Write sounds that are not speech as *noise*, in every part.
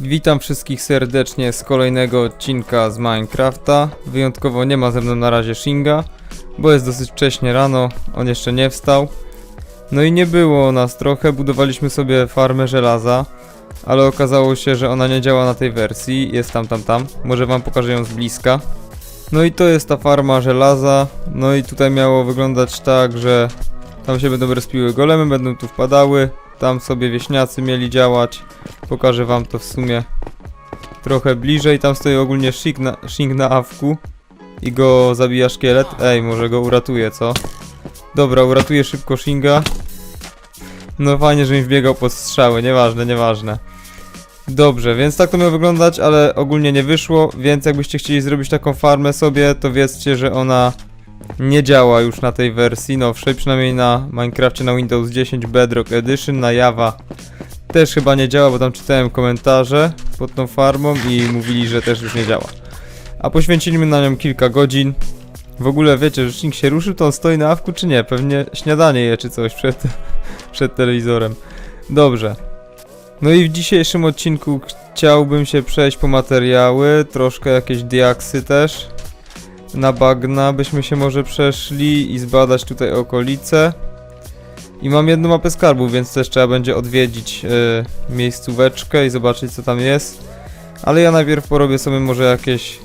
Witam wszystkich serdecznie z kolejnego odcinka z Minecrafta. Wyjątkowo nie ma ze mną na razie Shinga, bo jest dosyć wcześnie rano, on jeszcze nie wstał. No i nie było nas trochę, budowaliśmy sobie farmę żelaza, ale okazało się, że ona nie działa na tej wersji, jest tam, tam, tam. Może wam pokażę ją z bliska. No i to jest ta farma żelaza, no i tutaj miało wyglądać tak, że tam się będą respiły golemy, będą tu wpadały, tam sobie wieśniacy mieli działać. Pokażę wam to w sumie trochę bliżej. Tam stoi ogólnie Shing na, Shing na awku i go zabija szkielet. Ej, może go uratuje, co? Dobra, uratuję szybko Shinga. No fajnie, że mi wbiegał pod strzały, nieważne, nieważne. Dobrze, więc tak to miało wyglądać, ale ogólnie nie wyszło, więc jakbyście chcieli zrobić taką farmę sobie, to wiedzcie, że ona nie działa już na tej wersji nowszej, przynajmniej na Minecrafcie na Windows 10 Bedrock Edition, na Java też chyba nie działa, bo tam czytałem komentarze pod tą farmą i mówili, że też już nie działa. A poświęciliśmy na nią kilka godzin. W ogóle wiecie, Szink się ruszył, to on stoi na awku czy nie? Pewnie śniadanie je czy coś przed, *laughs* przed telewizorem. Dobrze. No i w dzisiejszym odcinku chciałbym się przejść po materiały, troszkę jakieś diaksy też. Na bagna byśmy się może przeszli i zbadać tutaj okolice. I mam jedną mapę skarbu, więc też trzeba będzie odwiedzić y, miejscóweczkę i zobaczyć co tam jest. Ale ja najpierw porobię sobie może jakieś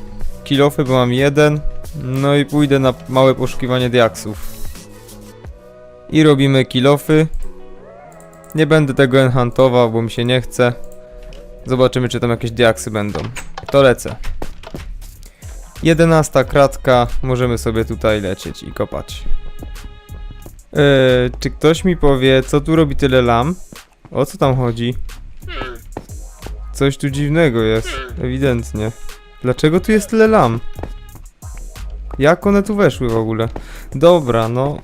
kilofy, bo mam jeden. No i pójdę na małe poszukiwanie diaksów. I robimy kilofy. Nie będę tego enchantował, bo mi się nie chce. Zobaczymy czy tam jakieś diaksy będą. To lecę. Jedenasta kratka, możemy sobie tutaj lecieć i kopać. Eee, czy ktoś mi powie, co tu robi tyle lam? O co tam chodzi? Coś tu dziwnego jest, ewidentnie. Dlaczego tu jest tyle lam? Jak one tu weszły w ogóle? Dobra, no...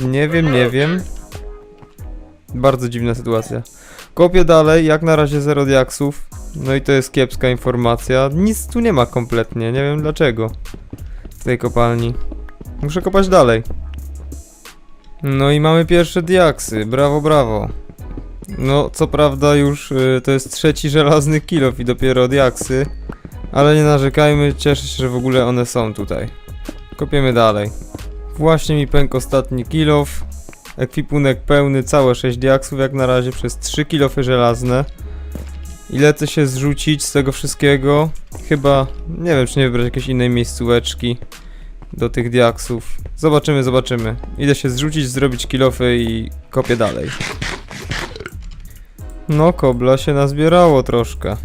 Nie wiem, nie wiem. Bardzo dziwna sytuacja. Kopię dalej, jak na razie zero diaksów. No i to jest kiepska informacja. Nic tu nie ma kompletnie, nie wiem dlaczego. W tej kopalni. Muszę kopać dalej. No i mamy pierwsze diaksy, brawo, brawo. No, co prawda już y, to jest trzeci żelazny kilof i dopiero diaksy, ale nie narzekajmy, cieszę się, że w ogóle one są tutaj. Kopiemy dalej. Właśnie mi pękł ostatni kilof. Ekwipunek pełny, całe 6 diaksów jak na razie przez 3 kilofy żelazne. I lecę się zrzucić z tego wszystkiego. Chyba, nie wiem czy nie wybrać jakiejś innej miejscóweczki do tych diaksów. Zobaczymy, zobaczymy. Idę się zrzucić, zrobić kilofy i kopię dalej. No, kobla się nazbierało troszkę.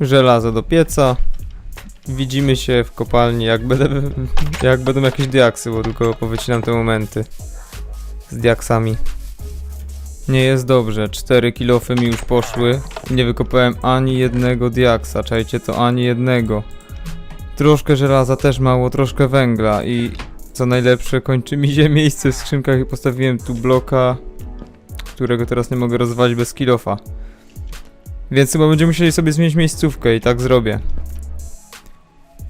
Żelazo do pieca. Widzimy się w kopalni, jak, będę, *laughs* jak będą jakieś diaksy, bo tylko powycinam te momenty z diaksami. Nie jest dobrze, 4 kilofy mi już poszły. Nie wykopałem ani jednego diaksa, czajcie to ani jednego. Troszkę żelaza też mało, troszkę węgla i co najlepsze kończy mi się miejsce w skrzynkach i postawiłem tu bloka, którego teraz nie mogę rozwalić bez kilofa. Więc chyba będziemy musieli sobie zmienić miejscówkę i tak zrobię.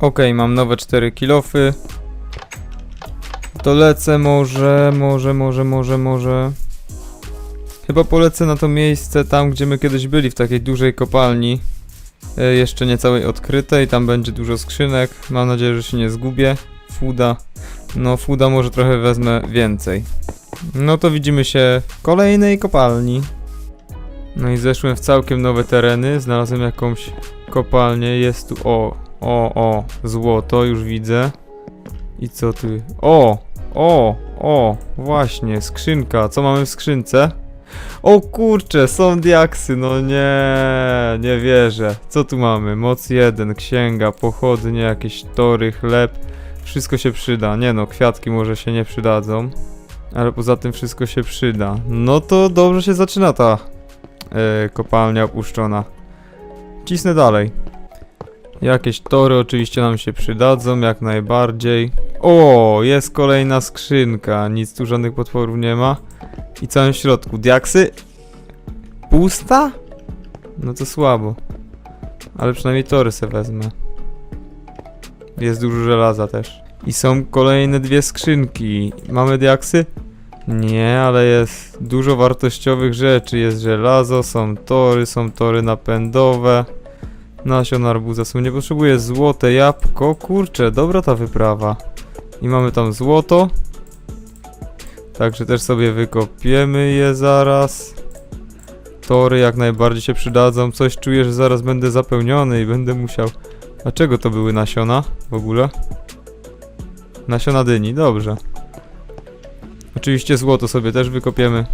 Okej, mam nowe 4 kilofy. To lecę może, może, może, może, może. Chyba polecę na to miejsce tam, gdzie my kiedyś byli, w takiej dużej kopalni. E, jeszcze nie całej odkrytej, tam będzie dużo skrzynek. Mam nadzieję, że się nie zgubię. Fuda. No, Fuda może trochę wezmę więcej. No to widzimy się w kolejnej kopalni. No i zeszłem w całkiem nowe tereny. Znalazłem jakąś kopalnię. Jest tu. O, o, o, złoto, już widzę. I co tu? O, o, o, właśnie, skrzynka. Co mamy w skrzynce? O kurcze, są diaksy, no nie, nie wierzę. Co tu mamy? Moc 1, księga, pochodnie, jakieś tory, chleb. Wszystko się przyda. Nie no, kwiatki może się nie przydadzą. Ale poza tym wszystko się przyda. No to dobrze się zaczyna ta e, kopalnia opuszczona. Cisnę dalej. Jakieś tory oczywiście nam się przydadzą, jak najbardziej. O, jest kolejna skrzynka. Nic tu żadnych potworów nie ma. I całym środku. Diaksy? Pusta? No to słabo. Ale przynajmniej tory se wezmę. Jest dużo żelaza też. I są kolejne dwie skrzynki. Mamy diaksy? Nie, ale jest dużo wartościowych rzeczy. Jest żelazo, są tory, są tory napędowe. Nasion arbuza są. Nie potrzebuję złote jabłko. Kurczę, dobra ta wyprawa. I mamy tam złoto. Także też sobie wykopiemy je zaraz. Tory jak najbardziej się przydadzą. Coś czuję, że zaraz będę zapełniony i będę musiał... A czego to były nasiona w ogóle? Nasiona dyni, dobrze. Oczywiście złoto sobie też wykopiemy.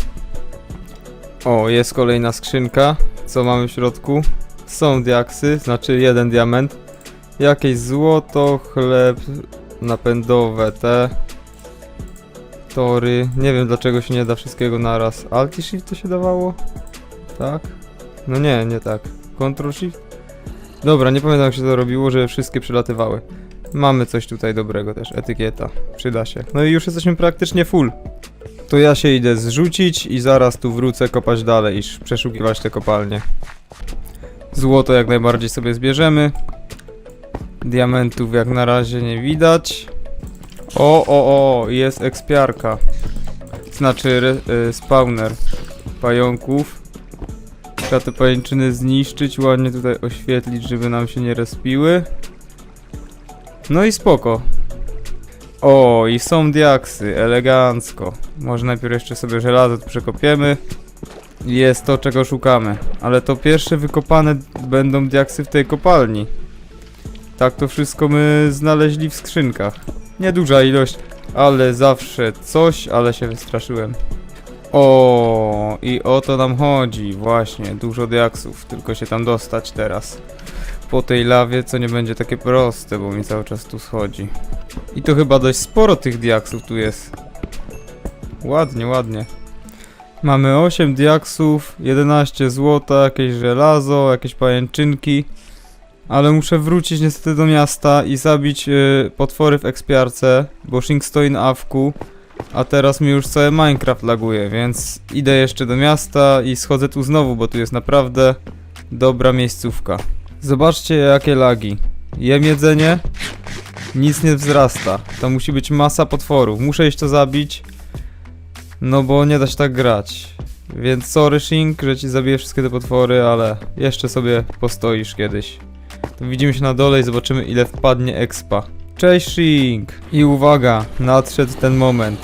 O, jest kolejna skrzynka. Co mamy w środku? Są diaksy, znaczy jeden diament. Jakieś złoto, chleb napędowe, te tory. Nie wiem dlaczego się nie da wszystkiego naraz. Alt i Shift to się dawało? Tak? No nie, nie tak. Control Shift? Dobra, nie pamiętam jak się to robiło, że wszystkie przelatywały. Mamy coś tutaj dobrego też, etykieta. Przyda się. No i już jesteśmy praktycznie full. To ja się idę zrzucić i zaraz tu wrócę kopać dalej, iż przeszukiwać te kopalnie. Złoto jak najbardziej sobie zbierzemy. Diamentów jak na razie nie widać. O, o, o, jest ekspiarka. Znaczy y, spawner pająków. Trzeba te pajęczyny zniszczyć, ładnie tutaj oświetlić, żeby nam się nie respiły. No i spoko. O, i są diaksy, elegancko. Może najpierw jeszcze sobie żelazo tu przekopiemy. Jest to, czego szukamy. Ale to pierwsze wykopane będą diaksy w tej kopalni. Tak to wszystko my znaleźli w skrzynkach. Nieduża ilość, ale zawsze coś, ale się wystraszyłem. O, i o to nam chodzi, właśnie, dużo diaksów, tylko się tam dostać teraz. Po tej lawie, co nie będzie takie proste, bo mi cały czas tu schodzi. I to chyba dość sporo tych diaksów tu jest. Ładnie, ładnie. Mamy 8 diaksów, 11 złota, jakieś żelazo, jakieś pajęczynki. Ale muszę wrócić niestety do miasta i zabić y, potwory w ekspiarce, bo Shink stoi na awku. A teraz mi już cały Minecraft laguje, więc idę jeszcze do miasta i schodzę tu znowu, bo tu jest naprawdę dobra miejscówka. Zobaczcie jakie lagi. Jem jedzenie, nic nie wzrasta. To musi być masa potworów. Muszę iść to zabić, no bo nie da się tak grać. Więc sorry Shink, że ci zabiję wszystkie te potwory, ale jeszcze sobie postoisz kiedyś. To widzimy się na dole i zobaczymy ile wpadnie expa. Cześć Shink! I uwaga, nadszedł ten moment.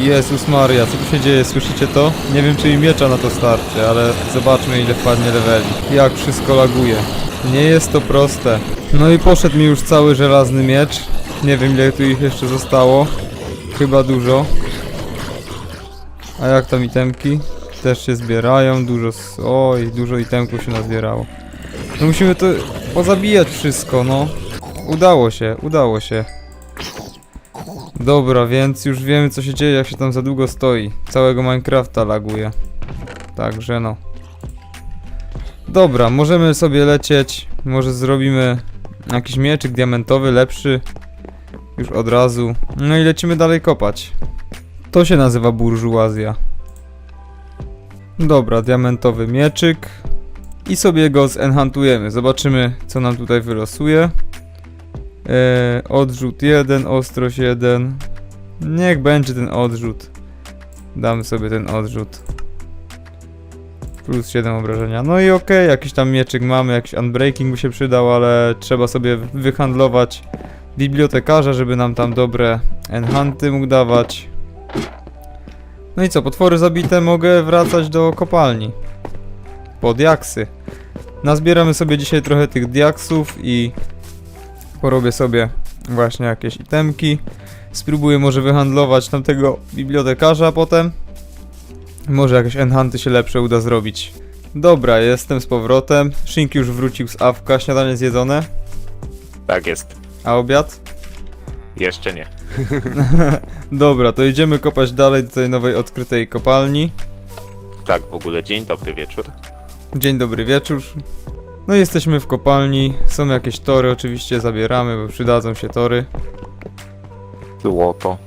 Jezus Maria, co tu się dzieje, słyszycie to? Nie wiem czy mi miecza na to starczy, ale zobaczmy ile wpadnie leveli. Jak wszystko laguje. Nie jest to proste. No i poszedł mi już cały żelazny miecz. Nie wiem ile tu ich jeszcze zostało. Chyba dużo. A jak tam itemki? Też się zbierają, dużo... Oj, dużo itemków się nazbierało. No musimy to pozabijać wszystko, no. Udało się, udało się. Dobra, więc już wiemy co się dzieje jak się tam za długo stoi. Całego Minecrafta laguje. Także no. Dobra, możemy sobie lecieć. Może zrobimy jakiś mieczyk diamentowy, lepszy. Już od razu. No i lecimy dalej kopać. To się nazywa burżuazja. Dobra, diamentowy mieczyk. I sobie go zenhantujemy. Zobaczymy, co nam tutaj wylosuje. Eee, odrzut 1, ostrość 1. Niech będzie ten odrzut. Damy sobie ten odrzut. Plus 7 obrażenia. No i okej, jakiś tam mieczyk mamy, jakiś unbreaking by się przydał, ale trzeba sobie wyhandlować bibliotekarza, żeby nam tam dobre enchanty mógł dawać. No i co, potwory zabite, mogę wracać do kopalni. Po diaksy. Nazbieramy sobie dzisiaj trochę tych diaksów i porobię sobie właśnie jakieś itemki. Spróbuję może wyhandlować tamtego bibliotekarza potem. Może jakieś enchanty się lepsze uda zrobić. Dobra, jestem z powrotem. Shink już wrócił z awka, śniadanie zjedzone. Tak jest. A obiad? Jeszcze nie. *laughs* Dobra, to idziemy kopać dalej do tej nowej odkrytej kopalni. Tak, w ogóle dzień dobry wieczór. Dzień dobry wieczór. No jesteśmy w kopalni. Są jakieś tory, oczywiście zabieramy, bo przydadzą się tory. Złoto.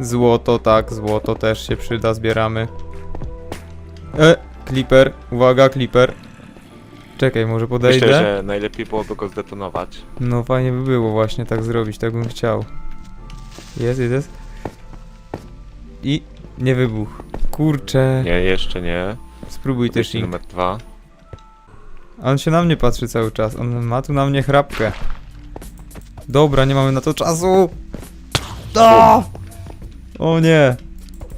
Złoto, tak, złoto też się przyda, zbieramy. E, Clipper, uwaga, Clipper. Czekaj, może podejdę? Myślę, że najlepiej byłoby go zdetonować. No fajnie by było właśnie tak zrobić, tak bym chciał. Jest, jest, jest. i nie wybuch. Kurczę, Nie, jeszcze nie. spróbuj też numer dwa. A On się na mnie patrzy cały czas. On ma tu na mnie chrapkę. Dobra, nie mamy na to czasu. A! O nie.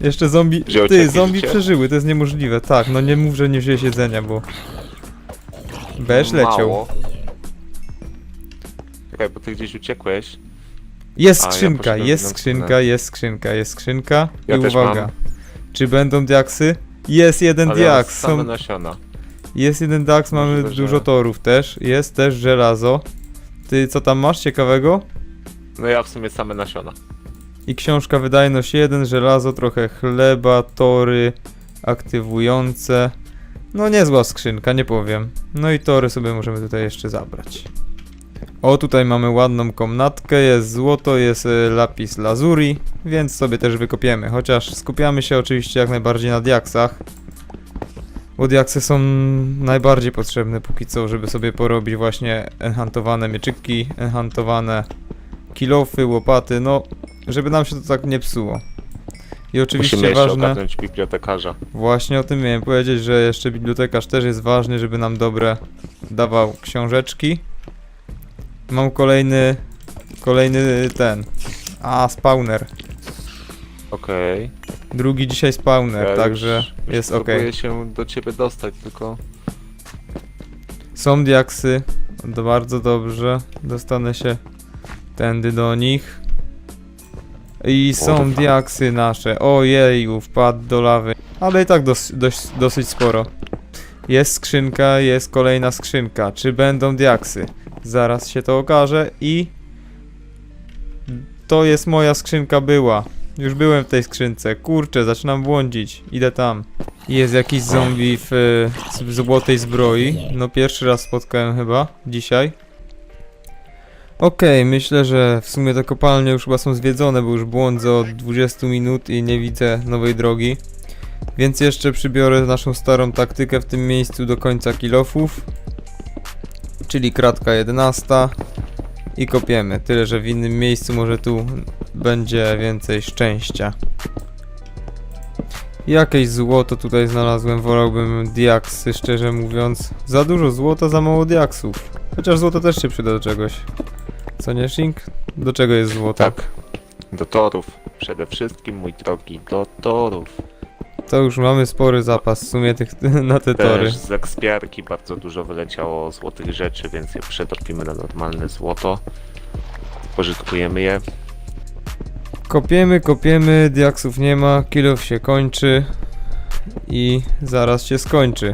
Jeszcze zombie. Ty, zombie życie? przeżyły, to jest niemożliwe. Tak, no nie mów, że nie wziąłeś jedzenia, bo. Będziesz leciał. Mało. Czekaj, bo ty gdzieś uciekłeś. Jest A, ja skrzynka, poszedłem jest na skrzynka, stronę. jest skrzynka, jest skrzynka. Ja I też uwaga. mam. Czy będą diaksy? Jest jeden Ale diaks. same Są, nasiona. Jest jeden diaks, mamy Możliwe, że- dużo torów też. Jest też żelazo. Ty co tam masz ciekawego? No ja w sumie same nasiona. I książka wydajność 1, żelazo, trochę chleba, tory aktywujące. No niezła skrzynka, nie powiem. No i tory sobie możemy tutaj jeszcze zabrać. O, tutaj mamy ładną komnatkę, jest złoto, jest y, lapis lazuri, więc sobie też wykopiemy. Chociaż skupiamy się oczywiście jak najbardziej na diaksach. Bo diaksy są najbardziej potrzebne póki co, żeby sobie porobić właśnie enchantowane mieczyki, enchantowane kilofy, łopaty, no żeby nam się to tak nie psuło. I oczywiście Musimy jeszcze ważne, ogarnąć bibliotekarza. właśnie o tym miałem powiedzieć, że jeszcze bibliotekarz też jest ważny, żeby nam dobre dawał książeczki. Mam kolejny, kolejny ten, a spawner. Okej. Drugi dzisiaj spawner, Ja także już- już jest ok. Próbuję się do ciebie dostać, tylko... Są diaksy, to bardzo dobrze, dostanę się tędy do nich. I są fuck? diaksy nasze, ojeju, wpadł do lawy, ale i tak dos, dość, dosyć sporo. Jest skrzynka, jest kolejna skrzynka, czy będą diaksy? Zaraz się to okaże i... To jest moja skrzynka była. Już byłem w tej skrzynce, kurczę, zaczynam błądzić, idę tam. Jest jakiś zombie w, w złotej zbroi. No pierwszy raz spotkałem chyba dzisiaj. Okej, myślę, że w sumie te kopalnie już chyba są zwiedzone, bo już błądzę od 20 minut i nie widzę nowej drogi. Więc jeszcze przybiorę naszą starą taktykę w tym miejscu do końca kilofów. Czyli kratka 11. I kopiemy. Tyle, że w innym miejscu może tu będzie więcej szczęścia. Jakieś złoto tutaj znalazłem, wolałbym diaksy, szczerze mówiąc. Za dużo złota, za mało diaksów. Chociaż złoto też się przyda do czegoś. Co nie, Shink? Do czego jest złoto? Tak. Do torów. Przede wszystkim, mój drogi, do torów. To już mamy spory zapas w sumie tych, *laughs* na te tory. Też z ekspiarki bardzo dużo wyleciało złotych rzeczy, więc je przetopimy na normalne złoto. Pożytkujemy je. Kopiemy, kopiemy, diaksów nie ma, kilof się kończy. I zaraz się skończy.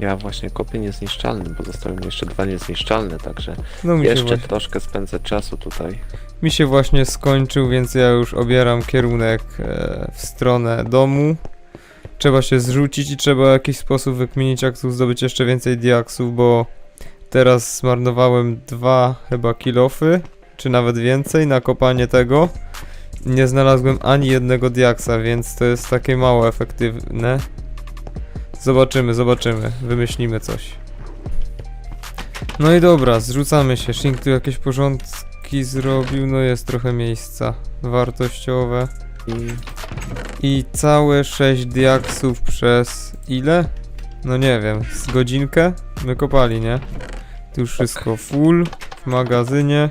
Ja właśnie kopię niezniszczalny, bo zostały mi jeszcze dwa niezniszczalne, także No mi się, jeszcze właśnie, troszkę spędzę czasu tutaj. mi się właśnie skończył, więc ja już obieram kierunek e, w stronę domu. Trzeba się zrzucić i trzeba w jakiś sposób wykminić, jak tu zdobyć jeszcze więcej diaksów, bo teraz zmarnowałem dwa chyba kilofy, czy nawet więcej na kopanie tego. Nie znalazłem ani jednego diaksa, więc to jest takie mało efektywne. Zobaczymy, zobaczymy. Wymyślimy coś. No i dobra, zrzucamy się. Shink tu jakieś porządki zrobił, no jest trochę miejsca wartościowe. I całe 6 diaksów przez ile? No nie wiem, z godzinkę? Wykopali, nie? Tu wszystko full w magazynie.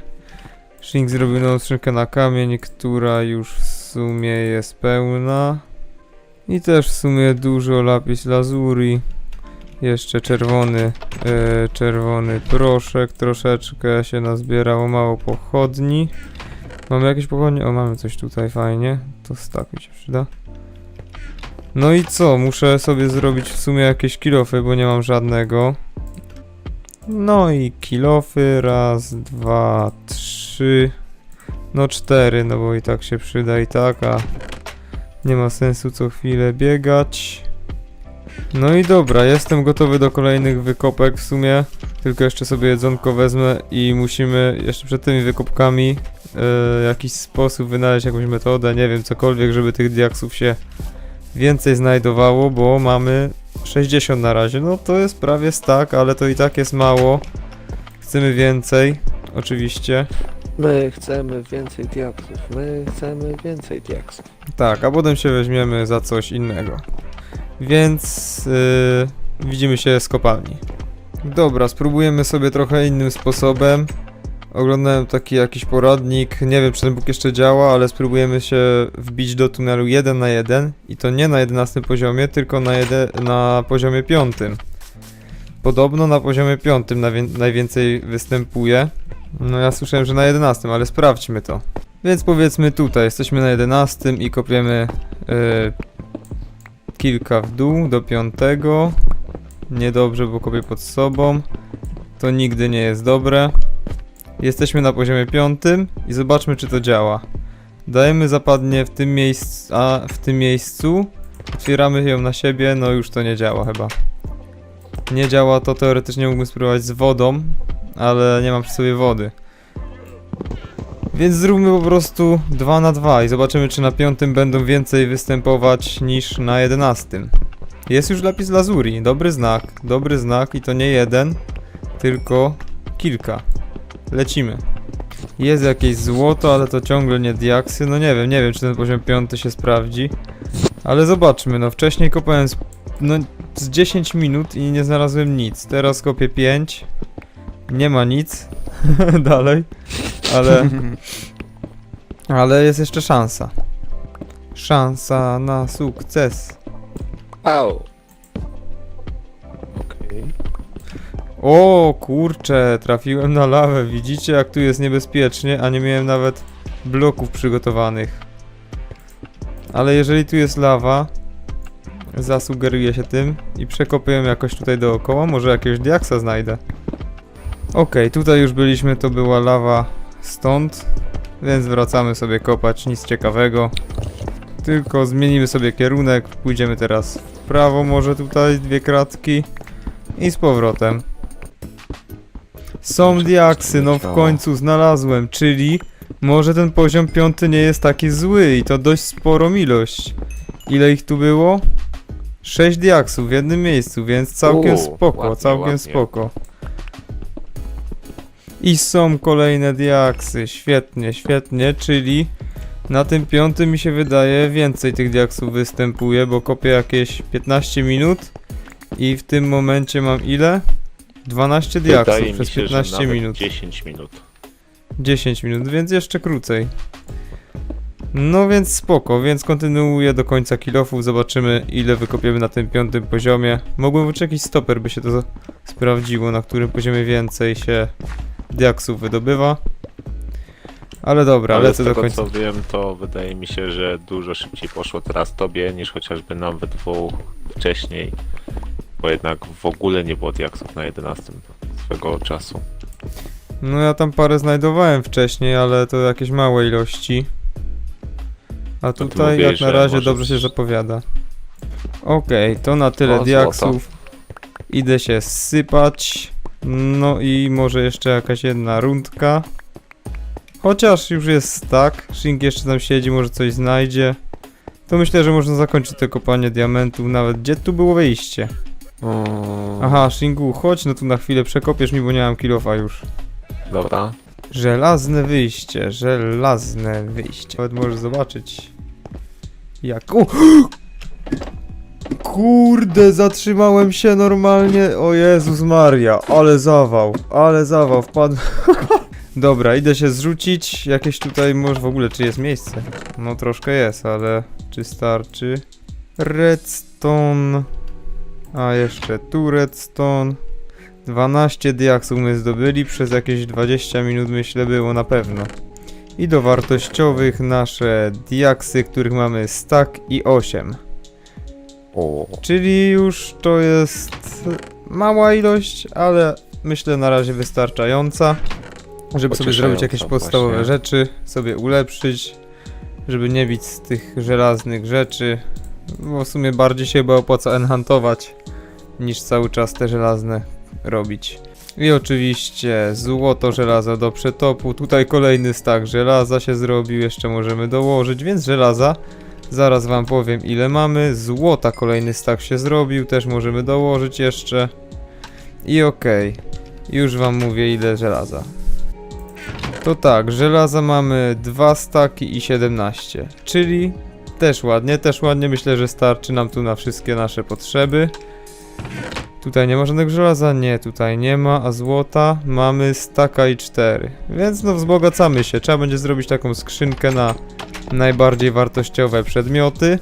Shink zrobił nową skrzynkę na kamień, która już w sumie jest pełna. I też w sumie dużo lapis lazuri. Jeszcze czerwony, e, czerwony proszek troszeczkę się nazbierało, mało pochodni. Mamy jakieś pochodnie? O, mamy coś tutaj fajnie. To tak mi się przyda. No i co? Muszę sobie zrobić w sumie jakieś kilofy, bo nie mam żadnego. No i kilofy. Raz, dwa, trzy. No cztery, no bo i tak się przyda i tak, a nie ma sensu co chwilę biegać. No i dobra, jestem gotowy do kolejnych wykopek w sumie. Tylko jeszcze sobie jedzonko wezmę i musimy jeszcze przed tymi wykopkami e, jakiś sposób wynaleźć jakąś metodę, nie wiem, cokolwiek, żeby tych diaksów się więcej znajdowało, bo mamy 60 na razie. No to jest prawie stack, ale to i tak jest mało. Chcemy więcej, oczywiście. My chcemy więcej diaksów, my chcemy więcej diaksów. Tak, a potem się weźmiemy za coś innego. Więc yy, widzimy się z kopalni. Dobra, spróbujemy sobie trochę innym sposobem. Oglądałem taki jakiś poradnik, nie wiem czy ten Bóg jeszcze działa, ale spróbujemy się wbić do tunelu 1 na 1 i to nie na 11 poziomie, tylko na, na poziomie 5. Podobno na poziomie 5 najwię- najwięcej występuje. No ja słyszałem, że na 11, ale sprawdźmy to. Więc powiedzmy tutaj, jesteśmy na 11 i kopiemy y, kilka w dół do piątego. Niedobrze, bo kopię pod sobą. To nigdy nie jest dobre. Jesteśmy na poziomie piątym i zobaczmy czy to działa. Dajemy zapadnie w tym miejscu, a w tym miejscu otwieramy ją na siebie, no już to nie działa chyba. Nie działa to, teoretycznie mógłbym spróbować z wodą, ale nie mam przy sobie wody. Więc zróbmy po prostu 2 na 2 i zobaczymy czy na piątym będą więcej występować niż na 11. Jest już lapis lazuri, dobry znak, dobry znak i to nie jeden, tylko kilka. Lecimy. Jest jakieś złoto, ale to ciągle nie diaksy, no nie wiem, nie wiem czy ten poziom piąty się sprawdzi. Ale zobaczmy, no wcześniej kopałem no, z 10 minut i nie znalazłem nic, teraz kopię 5. Nie ma nic *laughs* dalej, ale *laughs* ale jest jeszcze szansa. Szansa na sukces. Au! Okej. O kurczę, trafiłem na lawę. Widzicie jak tu jest niebezpiecznie, a nie miałem nawet bloków przygotowanych. Ale jeżeli tu jest lawa, zasugeruję się tym i przekopię jakoś tutaj dookoła. Może jakiegoś diaksa znajdę. Okej, tutaj już byliśmy, to była lawa stąd, więc wracamy sobie kopać, nic ciekawego. Tylko zmienimy sobie kierunek, pójdziemy teraz w prawo może tutaj, dwie kratki i z powrotem. Są diaksy, no w końcu znalazłem, czyli może ten poziom piąty nie jest taki zły i to dość sporą ilość. Ile ich tu było? 6 diaksów w jednym miejscu, więc całkiem U, spoko, ładnie, całkiem ładnie. spoko. I są kolejne diaksy, świetnie, świetnie, czyli na tym piątym mi się wydaje więcej tych diaksów występuje, bo kopię jakieś 15 minut i w tym momencie mam ile? 12 diaksów Wydaje mi przez się, 15 że nawet minut. 10 minut. 10 minut, więc jeszcze krócej. No więc spoko, więc kontynuuję do końca kilofów, zobaczymy ile wykopiemy na tym piątym poziomie. Mogłem wyczekić jakiś stoper, by się to sprawdziło, na którym poziomie więcej się diaksów wydobywa. Ale dobra, Ale z lecę do tego końca. co wiem, to wydaje mi się, że dużo szybciej poszło teraz tobie niż chociażby nam we dwóch wcześniej. Bo jednak w ogóle nie było diaksów na 11 swego czasu. No ja tam parę znajdowałem wcześniej, ale to jakieś małe ilości. A ty tutaj mówiłeś, jak na że razie możesz- dobrze się zapowiada. Okej, to na tyle O, diaksów. Idę się sypać. No i może jeszcze jakaś jedna rundka. Chociaż już jest tak, Shink jeszcze tam siedzi, może coś znajdzie. To myślę, że można zakończyć to kopanie diamentów nawet. Gdzie tu było wejście? Aha, Shingu, chodź no tu na chwilę przekopiesz mi, bo nie mam kilofa już. Dobra. Żelazne wyjście, żelazne wyjście. Nawet możesz zobaczyć. Jak. O! Kurde, zatrzymałem się normalnie. O Jezus Maria, ale zawał, ale zawał, wpadł. *laughs* Dobra, idę się zrzucić. Jakieś tutaj może w ogóle, czy jest miejsce? No troszkę jest, ale czy starczy? Redstone. A jeszcze tu redstone. 12 diaksów my zdobyli, przez jakieś 20 minut myślę było na pewno. I do wartościowych nasze diaksy, których mamy stack i 8. O, Czyli już to jest mała ilość, ale myślę na razie wystarczająca, żeby sobie zrobić jakieś podstawowe właśnie. rzeczy, sobie ulepszyć, żeby nie bić z tych żelaznych rzeczy, bo w sumie bardziej się chyba opłaca enhantować, niż cały czas te żelazne robić. I oczywiście złoto, żelazo do przetopu, tutaj kolejny stak żelaza się zrobił, jeszcze możemy dołożyć, więc żelaza Zaraz wam powiem ile mamy. Złota kolejny stak się zrobił, też możemy dołożyć jeszcze. I okej. Już wam mówię ile żelaza. To tak, żelaza mamy 2 staki i 17, czyli też ładnie, też ładnie myślę, że starczy nam tu na wszystkie nasze potrzeby. Tutaj nie ma żadnego żelaza? Nie, tutaj nie ma, a złota mamy staka i 4. Więc no wzbogacamy się, trzeba będzie zrobić taką skrzynkę na najbardziej wartościowe przedmioty.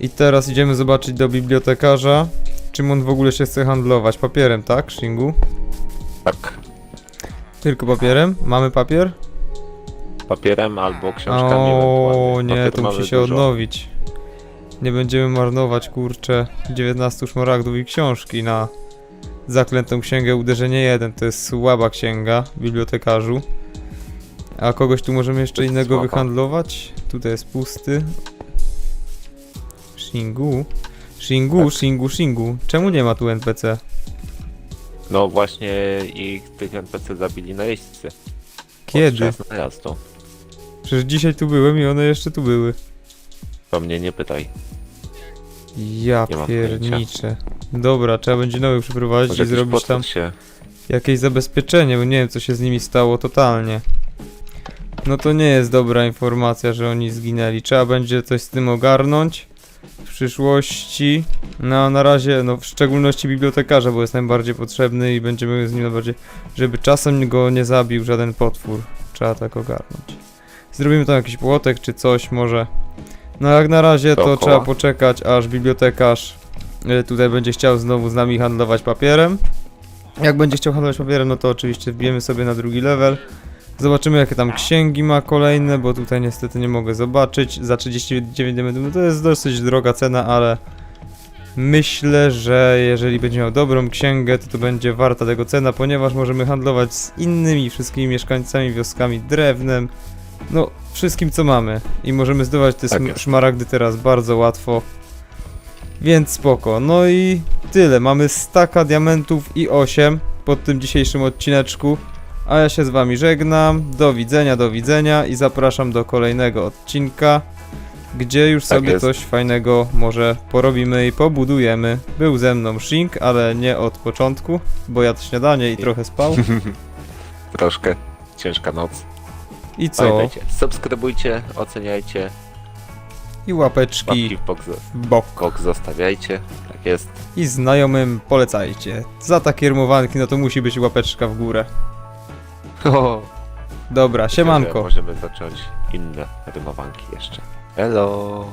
I teraz idziemy zobaczyć do bibliotekarza, czym on w ogóle się chce handlować. Papierem, tak, Shingu? Tak, Tylko papierem? Mamy papier? papierem albo książkami O ewentualnie. nie, Papieru to musi się dużo. odnowić. Nie będziemy marnować, kurczę, 19 szmaragdów i książki na zaklętą księgę uderzenie 1. To jest słaba księga bibliotekarzu. A kogoś tu możemy jeszcze To innego wyhandlować? Tutaj jest pusty. Shingu? Shingu, Tak. Shingu, Shingu. Czemu nie ma tu NPC? No właśnie ich tych NPC zabili na jeźdźcy. Kiedy? Podczas najazdu. Przecież dzisiaj tu byłem i one jeszcze tu były. To mnie nie pytaj. Ja Nie mam pojęcia. pierniczę. Dobra, trzeba będzie nowych przyprowadzić i zrobić tam się... jakieś zabezpieczenie, bo nie wiem co się z nimi stało totalnie. No to nie jest dobra informacja, że oni zginęli. Trzeba będzie coś z tym ogarnąć w przyszłości. No a na razie, no w szczególności bibliotekarza, bo jest najbardziej potrzebny i będziemy z nim najbardziej, żeby czasem go nie zabił żaden potwór. Trzeba tak ogarnąć. Zrobimy tam jakiś płotek czy coś może. No jak na razie to Dookoła. trzeba poczekać aż bibliotekarz y, tutaj będzie chciał znowu z nami handlować papierem. Jak będzie chciał handlować papierem, no to oczywiście wbijemy sobie na drugi level. Zobaczymy jakie tam księgi ma kolejne, bo tutaj niestety nie mogę zobaczyć. Za 39 diamentów no to jest dosyć droga cena, ale myślę, że jeżeli będzie miał dobrą księgę, to to będzie warta tego cena, ponieważ możemy handlować z innymi wszystkimi mieszkańcami, wioskami, drewnem, no wszystkim co mamy. I możemy zdobywać te Tak sm- szmaragdy teraz bardzo łatwo. Więc spoko. No i tyle. Mamy staka diamentów i 8 pod tym dzisiejszym odcineczku. A ja się z wami żegnam. Do widzenia, do widzenia i zapraszam do kolejnego odcinka, gdzie już Tak sobie jest. coś fajnego może porobimy i pobudujemy. Był ze mną Shink, ale nie od początku, bo jadł śniadanie i trochę spał. *laughs* Troszkę ciężka noc. I co? Pamiętajcie, subskrybujcie, oceniajcie, I łapeczki łapki w bok, w bok. bok zostawiajcie. Tak jest. I znajomym polecajcie. Za takie rymowanki, no to musi być łapeczka w górę. *laughs* Dobra, Myślę, że siemanko. Możemy zacząć inne rymowanki jeszcze. Hello!